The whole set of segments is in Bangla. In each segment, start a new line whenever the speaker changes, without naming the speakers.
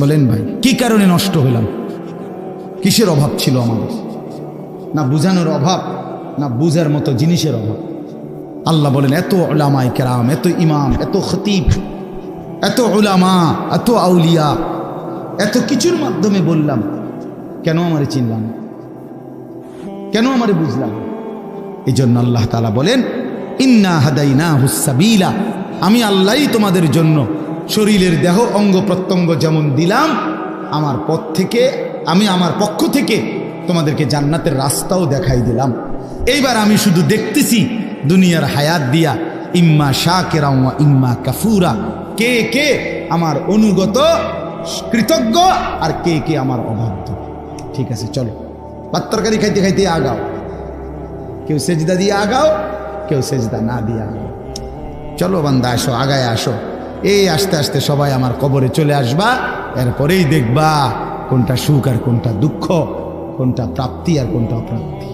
বলেন ভাই, কি কারণে নষ্ট হলাম? কিসের অভাব ছিল আমাদের? না বুঝানোর অভাব, না বুঝার মতো জিনিসের অভাব। আল্লাহ বলেন, এত ওলামাই কেরাম, এত ইমাম, এত খতিব, এত ওলামা এত আউলিয়া, এত কিছুর মাধ্যমে বললাম, কেন আমারে চিনলাম? কেন আমারে বুঝলাম? এই জন্য আল্লাহ তালা বলেন, ইন্না হাদাই হাদাইনা হুসাবিলা আমি আল্লাহই তোমাদের জন্য শরীরের দেহ অঙ্গ প্রত্যঙ্গ যেমন দিলাম, আমার পথ থেকে, আমি আমার পক্ষ থেকে তোমাদেরকে জান্নাতের রাস্তাও দেখাই দিলাম। এইবার আমি শুধু দেখতেছি দুনিয়ার হায়াত দিয়া, ইম্মা শাকেরা ওয়া ইম্মা কাফুরা। কে কে আমার অনুগত, কৃতজ্ঞ আর কে কে আমার অবাধ্য। ঠিক আছে, চলো। ভাত তরকারি খাইতে খাইতে আগাও। কেউ সেজদা দিয়ে আগাও, কেউ সেজদা না দিয়ে আগাও। চলো বান্দা, আসো, আগায় আসো। এই আস্তে আস্তে সবাই আমার কবরে চলে আসবা, এরপরেই দেখবা কোনটা সুখ আর কোনটা দুঃখ, কোনটা প্রাপ্তি আর কোনটা অপ্রাপ্তি।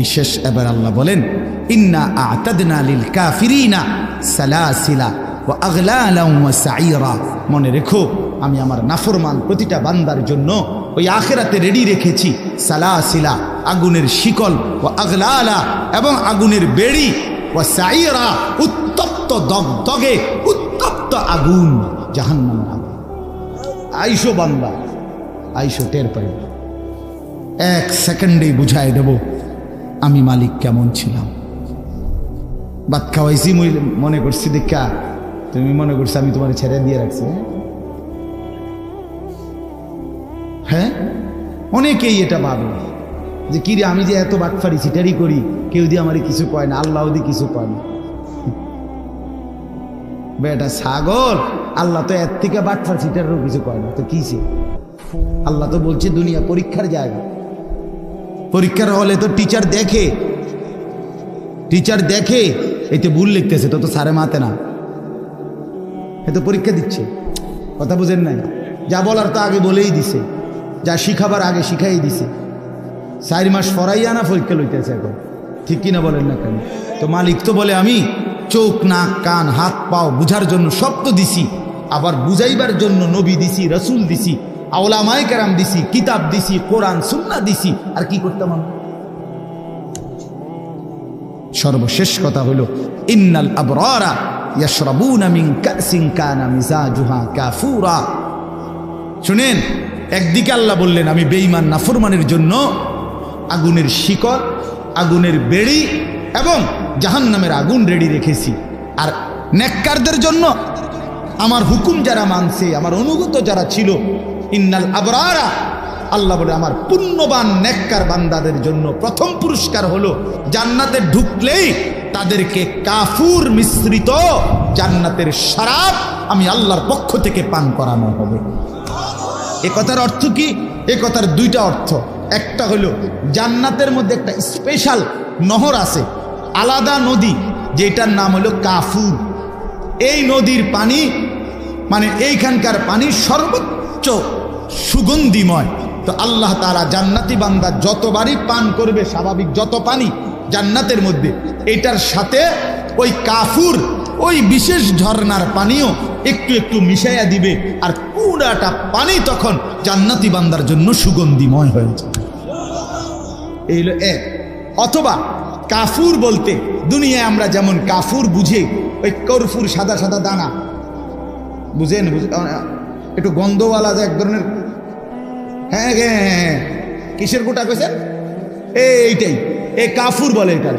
এই শেষ এবার আল্লাহ বলেন, ইন্না আতাদনা লিল কাফিরিনা সালাসিলা আগলালাম ওয়া সাইরা মনে রেখো, আমি আমার নাফরমান প্রতিটা বান্দার জন্য ওই আখেরাতে রেডি রেখেছি, সালাসিলা, আগুনের শিকল ও আগলালা এবং আগুনের বেড়ি ও সাইরা উত্তপ্ত দগদগে উত্তপ্ত আগুন জাহান্নামের আগুন আইসো বান্দা, আইসো টের পাইব এক সেকেন্ডেই বুঝাই দেব আমি মালিক কেমন ছিলাম। ভাত খাওয়াইছি মনে করছি দেখা তুমি মনে করছ আমি তোমার ছেড়ে দিয়ে রাখছি হ্যাঁ? হ্যাঁ? অনেকেই এটা ভাবে যে, কিরে, আমি যে এত বাটফারি সিটারি করি, কেউ দিয়ে আমার কিছু কয় না, আল্লাহ দিয়ে কিছু কয় না। বেটা ছাগল? আল্লাহ তো এর থেকে বাটফার সিটারও কিছু কয় না। তো কিসে আল্লাহ তো বলছে দুনিয়া পরীক্ষার জায়গা। পরীক্ষার হলে তো টিচার দেখে। টিচার দেখে। এতে ভুল লিখতেছে, তো তো সারে মাতে না। এ তো পরীক্ষা দিচ্ছে। কথা বুঝেন নাই? যা বলার তো আগে বলেই দিছে। যা শিখাবার আগে শিখাই দিছে। চার মাস ফরাইয়া না পরীক্ষা লইতেছে এখন। ঠিক কিনা বলেন না কেন? তো মালিক তো বলে, আমি চোখ, নাক, কান, হাত, পাও বুঝার জন্য তো দিছি। আবার বুঝাইবার জন্য নবী দিছি, রসুল দিছি, আওলামায় কেরাম দিছি, কিতাব দিছি, কোরআন সুন্না দিছি। আর কি করতাম আমি সর্বশেষ কথা হলো, ইন্নাল আবরারা কাফুরা। শুনেন, একদিকে আল্লাহ বললেন, আমি বেঈমান, নাফরমানের জন্য আগুনের শিকড়, আগুনের বেড়ি এবং জাহান্নামের আগুন রেডি রেখেছি। আর নেককারদের জন্য আমার হুকুম যারা মানছে, আমার অনুগত যারা ছিল, ইন্নাল আবরারা, আল্লাহ বলে আমার পুণ্যবান নেককার বান্দাদের জন্য প্রথম পুরস্কার হলো জান্নাতে ঢুকলেই তাদেরকে কাফুর মিশ্রিত জান্নাতের সারাপ আমি আল্লাহর পক্ষ থেকে পান করানো হবে। এ কথার অর্থ কি? এ কথার দুইটা অর্থ। একটা হলো জান্নাতের মধ্যে একটা স্পেশাল নহর আছে। আলাদা নদী, যেটার নাম হলো কাফুর এই নদীর পানি মানে এইখানকার পানি সর্বোচ্চ সুগন্ধিময়। তো আল্লাহ তারা জান্নাতি বান্দা যতবারই পান করবে, স্বাভাবিক যত পানি জান্নাতের মধ্যে, এটার সাথে ওই কাফুর, ওই বিশেষ ঝর্ণার পানিও একটু একটু মিশাইয়া দিবে, আর পুরাটা পানি তখন জান্নাতি বান্দার জন্য সুগন্ধিময় হয়েছে এই হলো এক। অথবা কাফুর বলতে, দুনিয়ায় আমরা যেমন কাফুর বুঝে, ওই কর্ফুর সাদা সাদা দানা। বুঝেন, বুঝে একটু গন্ধওয়ালা যে এক ধরনের হ্যাঁ হ্যাঁ হ্যাঁ হ্যাঁ কিসের গোটা কইছেন? এই এইটাই। এ কাফুর বলে এটা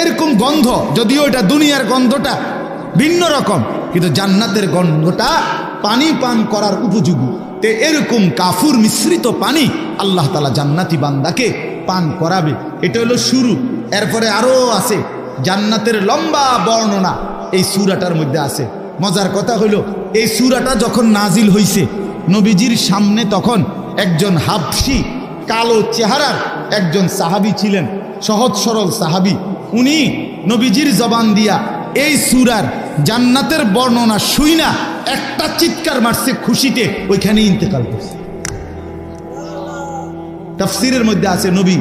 এরকম গন্ধ, যদিও এটা দুনিয়ার গন্ধটা ভিন্ন রকম, কিন্তু জান্নাতের গন্ধটা পানি পান করার উপযোগী। তে এরকম কাফুর মিশ্রিত পানি আল্লাহ তালা জান্নাতি বান্দাকে পান করাবে। এটা হলো শুরু। এরপরে আরও আছে, জান্নাতের লম্বা বর্ণনা এই সুরাটার মধ্যে আছে। মজার কথা হলো এই সুরাটা যখন নাজিল হইছে, নবীজির সামনে তখন একজন হাফসি, কালো চেহারার একজন সাহাবি ছিলেন, সহজ সরল সাহাবি। উনি নবীজির জবান দিয়া এই সুরার জান্নাতের বর্ণনা শুই না একটা চিৎকার মারছে খুশিতে ওইখানে ইন্তেকাল করছে। তাফসিরের মধ্যে আছে নবী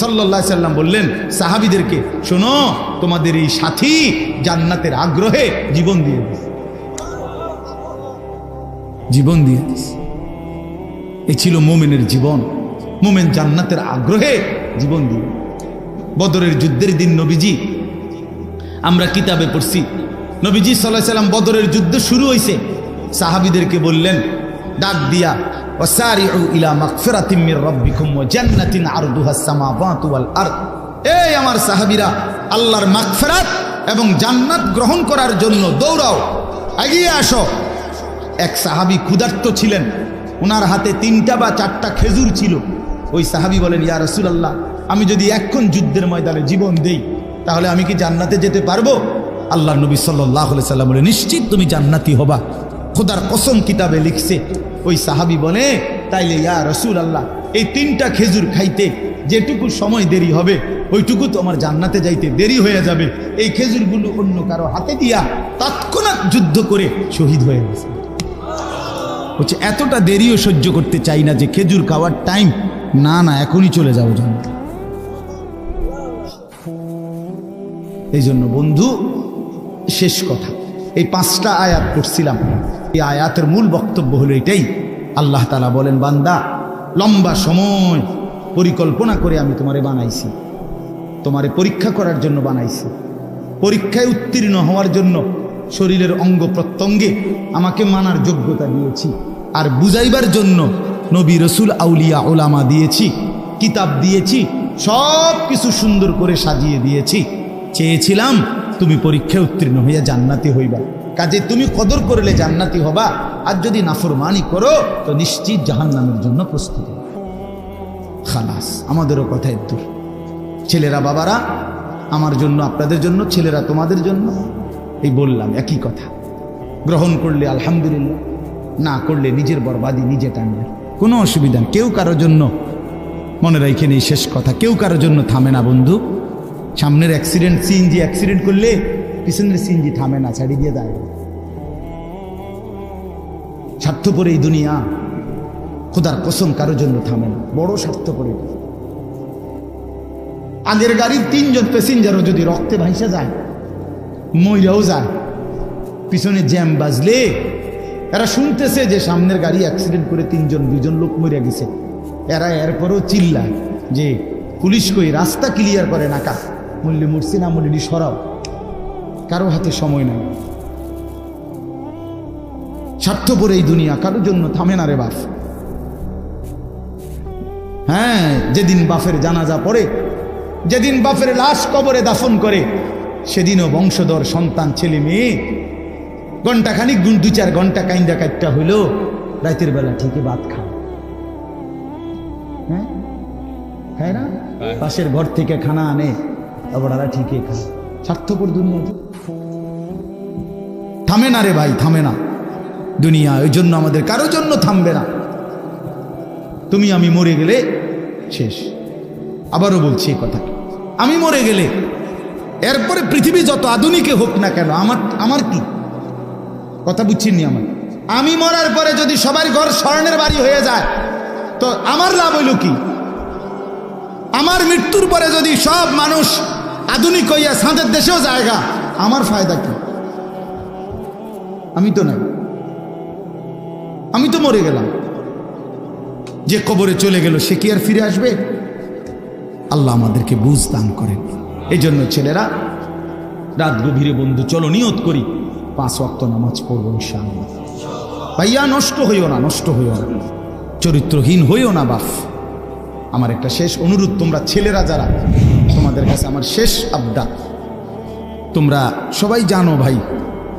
সাল্লাহ সাল্লাম বললেন, সাহাবিদেরকে, শোনো, তোমাদের এই সাথী জান্নাতের আগ্রহে জীবন দিয়ে দিয়েছে জীবন দিয়ে দিস এই ছিল মোমেনের জীবন। মোমেন জান্নাতের আগ্রহে জীবন দিয়ে বদরের যুদ্ধের দিন নবীজি, আমরা কিতাবে পড়ছি, নবীজি সাল্লাহ সাল্লাম বদরের যুদ্ধ শুরু হয়েছে সাহাবিদেরকে বললেন ডাক দিয়া, ওয়াসারিউ ইলা মাগফিরাতিম মির রাব্বিকুম ওয়া জান্নাতিন আরদুহাস সামাওয়াতু ওয়াল আরদ। এই আমার সাহাবীরা, আল্লাহর মাগফিরাত এবং জান্নাত গ্রহণ করার জন্য দৌড়াও, এগিয়ে আসো। এক সাহাবী ক্ষুধার্ত ছিলেন ওনার হাতে তিনটা বা চারটা খেজুর ছিল। ওই সাহাবী বলেন, ইয়া রাসূলুল্লাহ, আমি যদি এখন যুদ্ধের ময়দানে জীবন দেই, তাহলে আমি কি জান্নাতে যেতে পারব? আল্লাহ নবী সাল্লাহ সাল্লাম বলে, নিশ্চিত তুমি জান্নাতি হবা। খোদার কসম কিতাবে লিখছে। ওই সাহাবি বলে, তাইলে ইয়া রসুল আল্লাহ এই তিনটা খেজুর খাইতে যেটুকু সময় দেরি হবে, ওইটুকু তো আমার জান্নাতে যাইতে দেরি হয়ে যাবে। এই খেজুরগুলো অন্য কারও হাতে দিয়া তৎক্ষণাৎ যুদ্ধ করে শহীদ হয়ে গেছে। হচ্ছে এতটা দেরিও সহ্য করতে চাই না যে খেজুর খাওয়ার টাইম। না না, এখনই চলে যাব জান্নাতে এই জন্য বন্ধু, শেষ কথা। এই পাঁচটা আয়াত পড়ছিলাম। এই আয়াতের মূল বক্তব্য হলো এটাই। আল্লাহ তালা বলেন, বান্দা, লম্বা সময় পরিকল্পনা করে আমি তোমারে বানাইছি। তোমারে পরীক্ষা করার জন্য বানাইছি। পরীক্ষায় উত্তীর্ণ হওয়ার জন্য শরীরের অঙ্গ প্রত্যঙ্গে আমাকে মানার যোগ্যতা দিয়েছি। আর বুঝাইবার জন্য নবী রসুল আউলিয়া ওলামা দিয়েছি, কিতাব দিয়েছি, সব কিছু সুন্দর করে সাজিয়ে দিয়েছি। চেয়েছিলাম তুমি পরীক্ষায় উত্তীর্ণ হইয়া জান্নাতি হইবা। কাজে তুমি কদর করলে জান্নাতি হবা। আর যদি নাফরমানি করো, তো নিশ্চিত জাহান্নামের জন্য প্রস্তুত খালাস, আমাদেরও কথায় দূর ছেলেরা, বাবারা, আমার জন্য, আপনাদের জন্য, ছেলেরা তোমাদের জন্য। এই বললাম, একই কথা। গ্রহণ করলে আলহামদুলিল্লাহ, না করলে নিজের বরবাদি নিজে টানবে। কোনো অসুবিধা কেউ কারোর জন্য, মনে রাখেন এই শেষ কথা, কেউ কারোর জন্য থামে না বন্ধু। সামনের অ্যাক্সিডেন্ট সিএনজি অ্যাক্সিডেন্ট করলে পিছনের সিএনজি থামে না ছাড়ি দিয়ে দাঁড়ায় স্বার্থপর এই দুনিয়া, খোদার কসম কারোর জন্য থামে না, বড় স্বার্থপর। আগের গাড়ির তিনজন প্যাসেঞ্জারও যদি রক্তে ভাইসা যায়, মইরাও যায়, পিছনে জ্যাম বাজলে এরা শুনতেছে যে সামনের গাড়ি অ্যাক্সিডেন্ট করে তিনজন দুজন লোক মরে গেছে। এরা এরপরও চিল্লায় যে, পুলিশ কই, রাস্তা ক্লিয়ার করে নাকা মূল্যে মরছি না মূল্যটি সরাও। কারও হাতে সময় নাই। স্বার্থপর এই দুনিয়া কারোর জন্য থামে না রে বাপ। হ্যাঁ যেদিন বাফের জানাজা পড়ে যেদিন বাফের লাশ কবরে দাফন করে সেদিনও বংশধর সন্তান ছেলে মেয়ে ঘণ্টা খানিক গুণ দু চার ঘণ্টা কাইন্দা কাটটা হইল রাতের বেলা ঠিকই ভাত খায়। হ্যাঁ? খায় না? পাশের ঘর থেকে খানা আনে আবার ঠিকই খায়। স্বার্থপর দুনিয়া। থামে না রে ভাই, থামে না। দুনিয়া ওই জন্য আমাদের কারোর জন্য থামবে না। তুমি আমি মরে গেলে, শেষ। আবারও বলছি এই কথা আমি মরে গেলে, এরপরে পৃথিবী যত আধুনিকে হোক না কেন, আমার আমার কি? কথা বুঝছিনি আমার আমি মরার পরে যদি সবার ঘর স্বর্ণের বাড়ি হয়ে যায়, তো আমার লাভ হইল কি? আমার মৃত্যুর পরে যদি সব মানুষ আধুনিক হইয়া সাঁদের দেশেও জায়গা আমার ফায়দা কি? আমি তো নাই। আমি তো মরে গেলাম। যে কবরে চলে গেল, সে কি আর ফিরে আসবে? আল্লাহ আমাদেরকে বুঝ দান করেন। এই জন্য ছেলেরা, রাত গভীরে বন্ধু, চলো নিয়ত করি, পাঁচ ওয়াক্ত নামাজ পড়ব ইনশাআল্লাহ। ভাইয়া, নষ্ট হইও না, নষ্ট হইও না। চরিত্রহীন হইও না, বাফ। আমার একটা শেষ অনুরোধ, তোমরা ছেলেরা যারা, তোমাদের কাছে আমার শেষ আবদা তোমরা সবাই জানো ভাই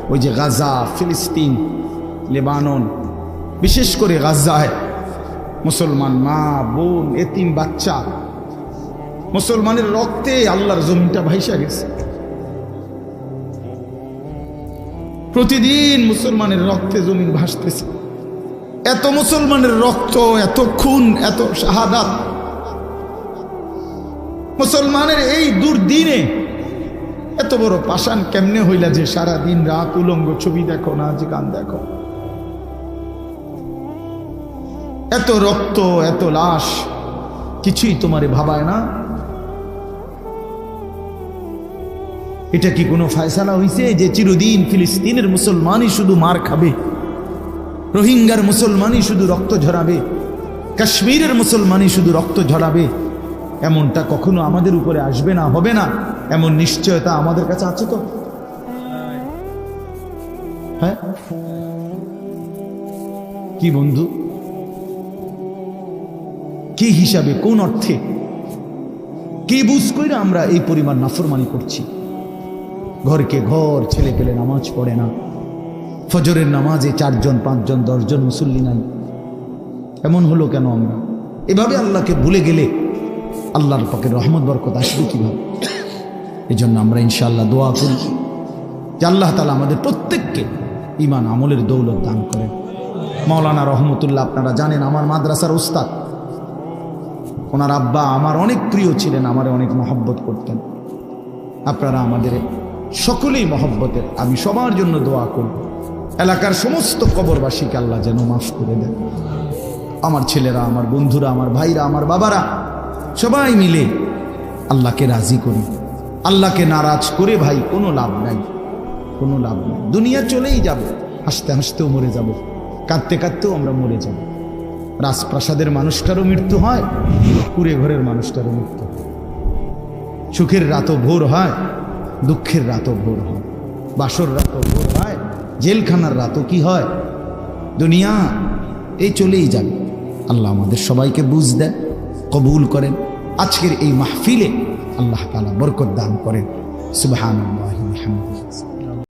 ওই যে গাজা, ফিলিস্তিন, লেবানন, বিশেষ করে গাজায় মুসলমান মা, বোন, এতিম, বাচ্চা, মুসলমানের রক্তে আল্লাহর জমিটা ভাইসা গেছে। প্রতিদিন মুসলমানের রক্তে জমিন ভাসতেছে। এত মুসলমানের রক্ত, এত খুন, এত শাহাদাত। মুসলমানের এই দুর্দিনে এত বড় পাষাণ কেমনে হইলা যে সারা দিন রাত উলঙ্গ ছবি দেখো নাচ গান দেখো? এত রক্ত, এত লাশ, কিছুই তোমারে ভাবায় না? এটা কি কোনো ফায়সালা হইছে যে চিরদিন ফিলিস্তিনের মুসলমানই শুধু মার খাবে? রোহিঙ্গার মুসলমানই শুধু রক্ত ঝরাবে? কাশ্মীরের মুসলমানই শুধু রক্ত ঝরাবে? এমনটা কখনো আমাদের উপরে আসবে না, হবে না? এমন নিশ্চয়তা আমাদের কাছে আছে তো? হ্যাঁ? কি বন্ধু? কি হিসাবে? কোন অর্থে? কে বুঝ করে আমরা এই পরিমাণ নাফরমানি করছি? ঘরকে ঘর ছেলে পেলে নামাজ পড়ে না। ফজরের নামাজে চারজন, পাঁচজন, দশজন মুসল্লি নাই। এমন হলো কেন আমরা? এভাবে আল্লাহকে ভুলে গেলে আল্লাহর পকের রহমত, বরকত আসবে কীভাবে? এই জন্য আমরা ইনশাআল্লাহ দোয়া করি যে আল্লাহ তালা আমাদের প্রত্যেককে ইমান আমলের দৌলত দান করেন। মাওলানা রহমতুল্লাহ, আপনারা জানেন আমার মাদ্রাসার উস্তাদ। ওনার আব্বা আমার অনেক প্রিয় ছিলেন, আমার অনেক মহব্বত করতেন। আপনারা আমাদের সকলেই মহব্বতের, আমি সবার জন্য দোয়া করি। এলাকার সমস্ত কবরবাসীকে আল্লাহ যেন মাফ করে দেন। আমার ছেলেরা, আমার বন্ধুরা, আমার ভাইরা, আমার বাবারা সবাই মিলে আল্লাহকে রাজি করি। আল্লাহকে নারাজ করে ভাই, কোনো লাভ নাই। কোনো লাভ নাই। দুনিয়া চলেই যাব। হাসতে হাসতেও মরে যাব। কাঁদতে কাঁদতেও আমরা মরে যাব। রাজপ্রাসাদের মানুষটারও মৃত্যু হয় কুড়ে ঘরের মানুষটারও মৃত্যু হয়। সুখের রাতও ভোর হয়, দুঃখের রাতও ভোর হয়। বাসর রাতও ভোর হয়, জেলখানার রাতও কি হয়? দুনিয়া এই চলেই যাবে। আল্লাহ আমাদের সবাইকে বুঝ দেন, কবুল করেন। আজকের এই মাহফিলে আল্লাহ তালা বরকত দান করেন। সুবাহ